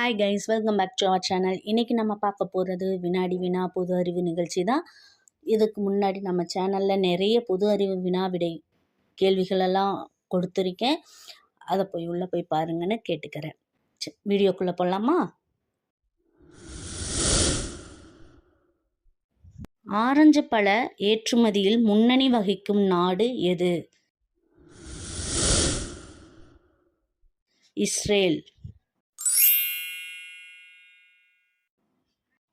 Hi guys welcome back to our channel இன்றைக்கி நம்ம பார்க்க போகிறது வினாடி வினா பொது அறிவு நிகழ்ச்சி தான். இதுக்கு முன்னாடி நம்ம சேனலில் நிறைய பொது அறிவு வினா விடை கேள்விகளெல்லாம் கொடுத்துருக்கேன். அதை போய் உள்ளே போய் பாருங்கன்னு கேட்டுக்கிறேன். வீடியோக்குள்ளே போகலாமா ஆரஞ்சு பழ ஏற்றுமதியில் முன்னணி வகிக்கும் நாடு எது? இஸ்ரேல்.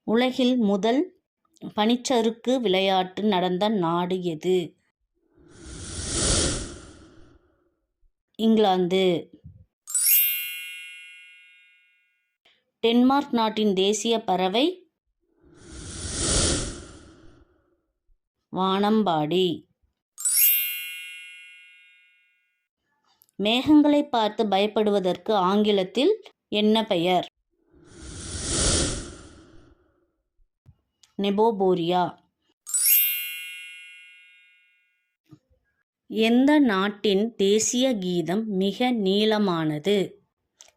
உலகில் முதல் பனிச்சறுக்கு விளையாட்டு நடந்த நாடு எது? இங்கிலாந்து. டென்மார்க் நாட்டின் தேசிய பறவை வானம்பாடி. மேகங்களை பார்த்து பயப்படுவதற்கு ஆங்கிலத்தில் என்ன பெயர்? நெபோபோரியா. எந்த நாட்டின் தேசிய கீதம் மிக நீளமானது?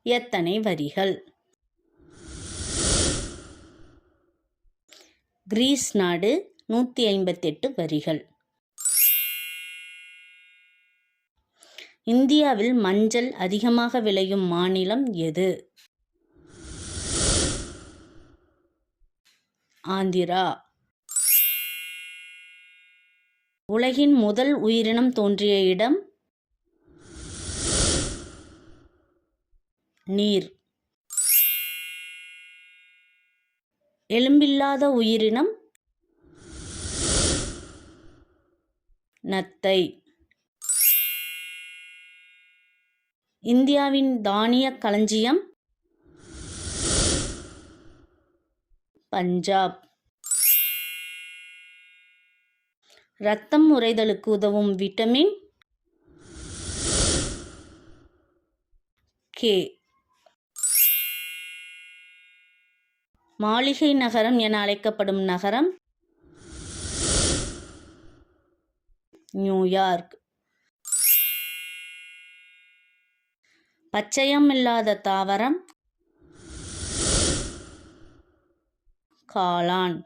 எத்தனை வரிகள்? கிரீஸ் நாடு நூற்றி ஐம்பத்தெட்டு வரிகள். இந்தியாவில் மஞ்சள் அதிகமாக விளையும் மாநிலம் எது? ஆந்திரா. உலகின் முதல் உயிரினம் தோன்றிய இடம்? நீர். எலும்பில்லாத உயிரினம்? நத்தை. இந்தியாவின் தானிய களஞ்சியம்? பஞ்சாப். இரத்தம் உறைதலுக்கு உதவும் விட்டமின் கே. மாளிகை நகரம் என அழைக்கப்படும் நகரம் நியூயார்க். பச்சையம் இல்லாத தாவரம் காளான்.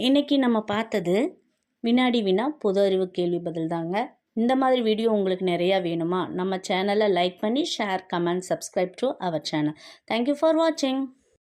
இன்னைக்கு நம்ம பார்த்தது வினாடி வினா பொது அறிவு கேள்வி பதில் தாங்க. இந்த மாதிரி வீடியோ உங்களுக்கு நிறையா வேணுமா? நம்ம சேனலை லைக் பண்ணி share comment subscribe to our channel thank you for வாட்சிங்